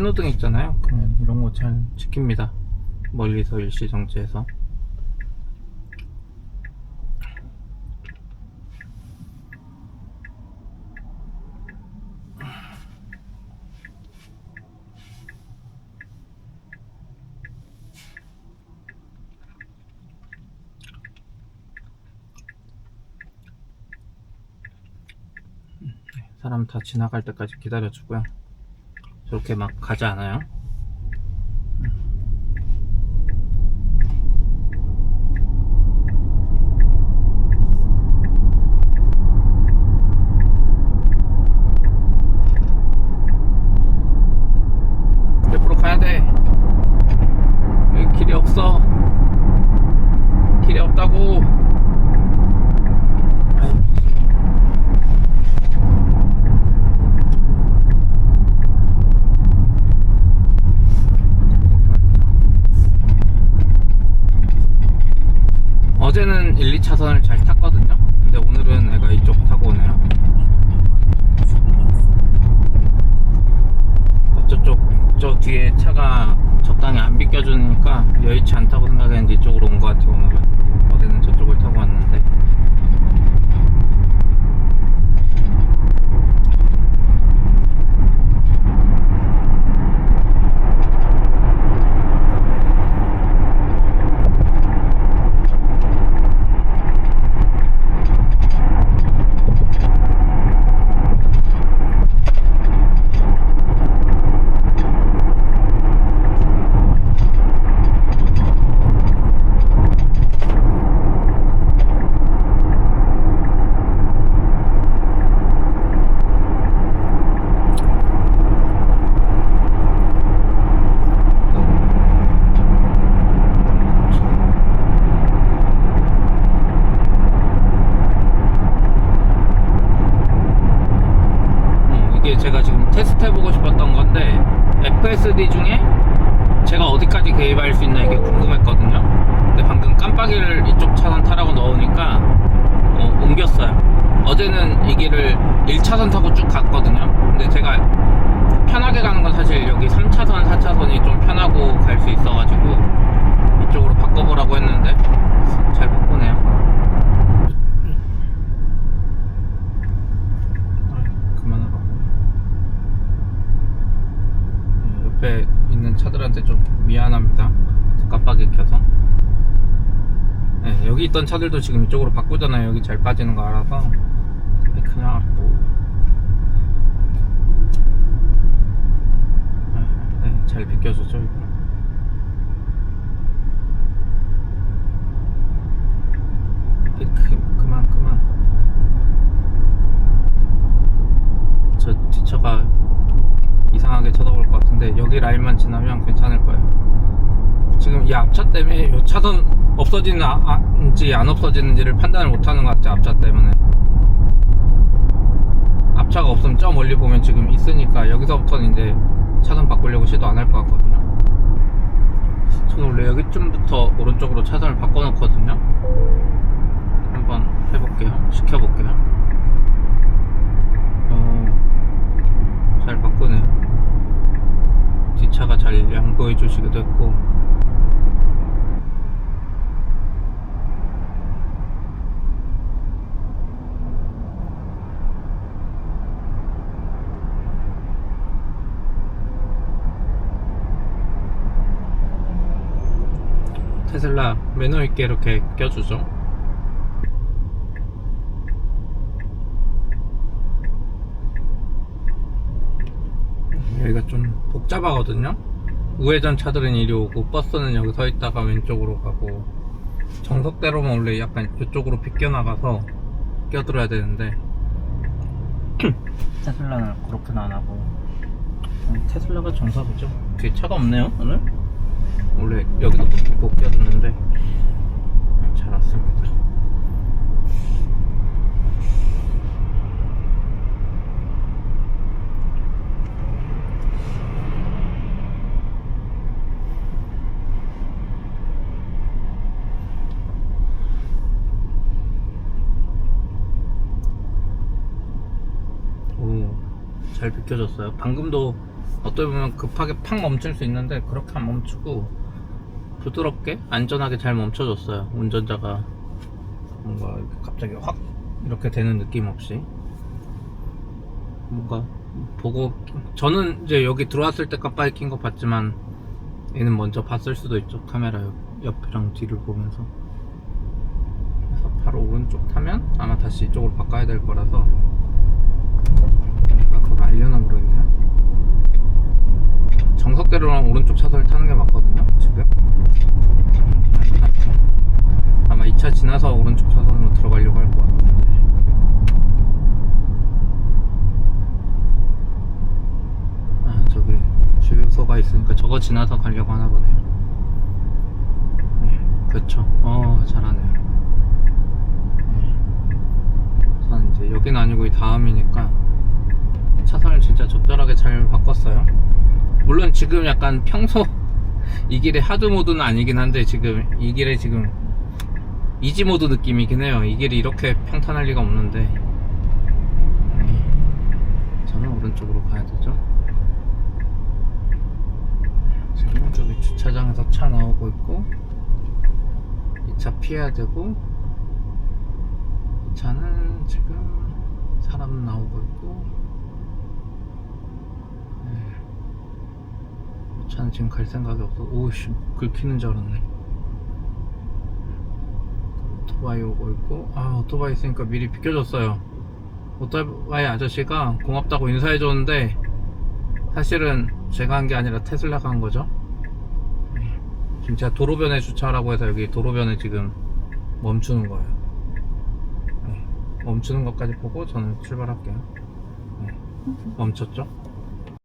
신호등 있잖아요. 그러면 이런 거 잘 지킵니다. 멀리서 일시 정지해서. 사람 다 지나갈 때까지 기다려주고요. 저렇게 막 가지 않아요. 옆으로 가야 돼. 여기 길이 없어. 길이 없다고. 아이, 어제는 1, 2차선을 잘 탔거든요. 근데 오늘은 애가 이쪽 타고 오네요. 저쪽 저 뒤에 차가 적당히 안 비껴주니까 여의치 않다고 생각했는데 이쪽으로 온 것 같아요 오늘은. 어제는 저쪽을 타고 왔는데. 어, 이게 제가 지금 테스트 해보고 싶었던 건데 FSD 중에 제가 어디까지 개입할 수 있나 이게 궁금했거든요. 근데 방금 깜빡이를 이쪽 차선 타라고 넣으니까 어, 옮겼어요. 어제는 이 길을 1차선 타고 쭉 갔거든요. 근데 제가 편하게 가는 건 사실 여기 3차선, 4차선이 좀 편하고 갈 수 있어가지고 이쪽으로 바꿔보라고 했는데 잘 바꾸네요. 아이, 그만하라고. 네, 옆에 있는 차들한테 좀 미안합니다. 깜빡이 켜서. 네, 여기 있던 차들도 지금 이쪽으로 바꾸잖아요. 여기 잘 빠지는 거 알아서. 네, 그냥 뭐. 네, 네, 잘 비껴주죠, 이거. 네, 그, 그만, 그만. 저 뒤차가 이상하게 쳐다볼 것 같은데 여기 라인만 지나면 괜찮을 거예요. 지금 이 앞차 때문에 이 차선 없어지는지 안 없어지는지를 판단을 못하는 것 같아요. 앞차 때문에. 앞차가 없으면 저 멀리 보면 지금 있으니까 여기서부터는 이제 차선 바꾸려고 시도 안 할 것 같거든요. 저는 원래 여기쯤부터 오른쪽으로 차선을 바꿔놓거든요. 한번 해볼게요. 시켜볼게요. 어, 잘 바꾸네요. 뒷차가 잘 양보해 주시기도 했고. 테슬라 매너 있게 이렇게 껴주죠. 여기가 좀 복잡하거든요. 우회전 차들은 이리 오고 버스는 여기 서 있다가 왼쪽으로 가고 정석대로면 원래 약간 이쪽으로 비껴나가서 껴들어야 되는데 테슬라는 그렇게는 안 하고 음, 테슬라가 정석이죠. 뒤에 차가 없네요 오늘. 원래 여기도 못 껴드는데 잘 왔습니다. 오, 잘 비켜졌어요. 방금도 어떻게 보면 급하게 팍 멈출 수 있는데 그렇게 안 멈추고 부드럽게 안전하게 잘 멈춰줬어요. 운전자가 뭔가 갑자기 확 이렇게 되는 느낌 없이. 뭔가 보고 저는 이제 여기 들어왔을 때 깜빡이 낀 거 봤지만 얘는 먼저 봤을 수도 있죠. 카메라 옆, 옆이랑 뒤를 보면서. 그래서 바로 오른쪽 타면 아마 다시 이쪽으로 바꿔야 될 거라서. 아 그걸 알려나 모르겠네요. 정석대로는 오른쪽 차선을 타는 게 맞거든요 지금 아마 2차 지나서 오른쪽 차선으로 들어가려고 할 것 같은데. 아 저기 주유소가 있으니까 저거 지나서 가려고 하나 보네요. 네, 그쵸. 어 잘하네요. 네. 전 이제 여긴 아니고 이 다음이니까 차선을 진짜 적절하게 잘 바꿨어요. 물론 지금 약간 평소 이 길의 하드 모드는 아니긴 한데 지금 이 길에 지금 이지 모드 느낌이긴 해요. 이 길이 이렇게 평탄할 리가 없는데. 네. 저는 오른쪽으로 가야 되죠. 지금 저기 주차장에서 차 나오고 있고 이 차 피해야 되고 이 차는 지금 사람 나오고 있고 네. 이 차는 지금 갈 생각이 없어. 오우씨 긁히는 줄 알았네 오토바이 오고 있고 아 오토바이 있으니까 미리 비켜줬어요 오토바이 아저씨가 고맙다고 인사해줬는데 사실은 제가 한 게 아니라 테슬라가 한 거죠. 네. 지금 제가 도로변에 주차하라고 해서 여기 도로변에 지금 멈추는 거예요. 네. 멈추는 것까지 보고 저는 출발할게요. 네. 멈췄죠?